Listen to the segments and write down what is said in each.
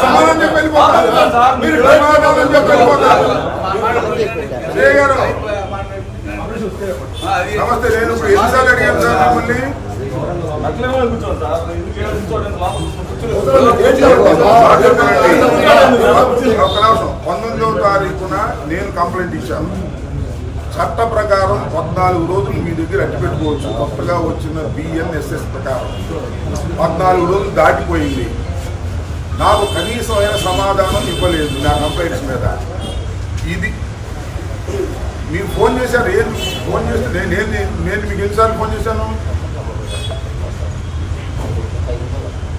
సమాధానం చెప్పి వెళ్ళిపోతారు. మీరు సమాధానం చెప్పి వెళ్ళిపోతారు. నమస్తే నేను ఇప్పుడు ఎన్నిసార్లు అడిగాను సార్ మిమ్మల్ని ఒక్క నిమిషం పంతొమ్మిదవ తారీఖున నేను కంప్లైంట్ ఇచ్చాను చట్ట ప్రకారం పద్నాలుగు రోజులు మీ దగ్గర అట్టి పెట్టుకోవచ్చు. కొత్తగా వచ్చిన బిఎన్ఎస్ఎస్ ప్రకారం. పద్నాలుగు రోజులు దాటిపోయింది. నాకు కనీసమైన సమాధానం ఇవ్వలేదు నా కంప్లైంట్స్ మీద. ఇది మీరు ఫోన్ చేశారు ఏం ఫోన్ చేస్తే నేను నేను నేను మీకు ఎన్నిసార్లు ఫోన్ చేశాను?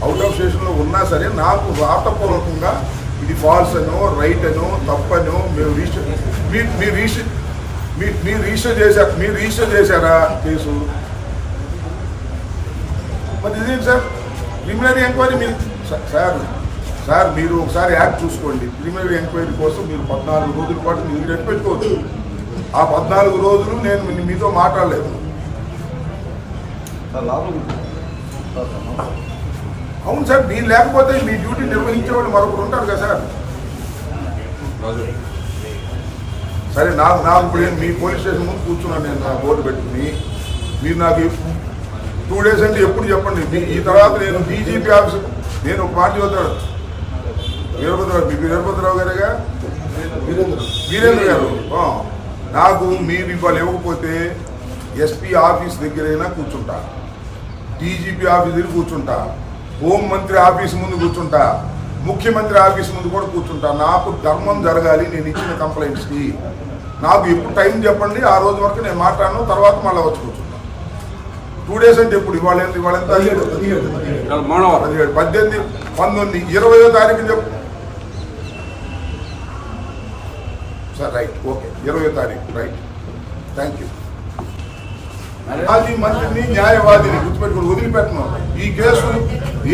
అవుట్ ఆఫ్ స్టేషన్లో ఉన్నా సరే నాకు రాతపూర్వకంగా ఇది ఫాల్స్ అనో రైట్ అనో తప్పనో మేము రిజిస్టర్ మీరు మీరు రిజిస్టర్ మీరు రిజిస్టర్ చేశారు మీరు రిజిస్టర్ చేశారా కేసు? మరి ఇదేంటి సార్? ప్రిలిమినరీ ఎంక్వైరీ మీరు సార్ సార్ మీరు ఒకసారి యాక్ట్ చూసుకోండి. ప్రిలిమినరీ ఎంక్వైరీ కోసం మీరు పద్నాలుగు రోజుల పాటు మీరు పెట్టుకోవచ్చు ఆ పద్నాలుగు రోజులు నేను మీతో మాట్లాడలేదు. అవును సార్ మీరు లేకపోతే మీ డ్యూటీ నిర్వహించే వాళ్ళు మరొకరు ఉంటారు కదా సార్? సరే నాకు నాకు ఇప్పుడు మీ పోలీస్ స్టేషన్ ముందు కూర్చున్నాను నేను నా బోర్డు పెట్టుకుని. మీరు నాకు టూ డేస్ అంటే ఎప్పుడు చెప్పండి. మీ- ఈ తర్వాత నేను డీజీపీ ఆఫీస్ నేను ఒక పార్టీ వద్దాడు వీరభద్రరావు మీ వీరభద్రరావు గారేగా? వీరేంద్ర గారు. నాకు మీరు ఇవాళ ఇవ్వకపోతే ఎస్పీ ఆఫీస్ దగ్గరైనా కూర్చుంటా. డీజీపీ ఆఫీస్ దగ్గర కూర్చుంటా. హోం మంత్రి ఆఫీస్ ముందు కూర్చుంటా. ముఖ్యమంత్రి ఆఫీస్ ముందు కూడా కూర్చుంటా నాకు ధర్మం జరగాలి నేను ఇచ్చిన కంప్లైంట్స్కి నాకు ఎప్పుడు టైం చెప్పండి ఆ రోజు వరకు నేను మాట్లాడను తర్వాత మళ్ళీ వచ్చి కూర్చుంటా. టూ డేస్ అంటే ఇప్పుడు ఇవాళ ఎంత ఇవాళ ఎంత పదిహేడు పద్దెనిమిది పంతొమ్మిది ఇరవయో తారీఖు చెప్పు. సార్ రైట్ ఓకే ఇరవయో తారీఖు రైట్ థ్యాంక్ యూ మాజీ మంత్రిని న్యాయవాదిని గుర్తుపెట్టుకుని వదిలిపెట్టను. ఈ కేసు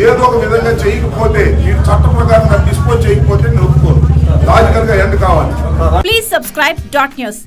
ఏదో ఒక విధంగా చేయకపోతే మీరు చట్ట ప్రకారం డిస్పోజ్ చేయకపోతే నేను ఒప్పుకోను. లాజికల్గా ఎండ్ కావాలి. Please subscribe dot news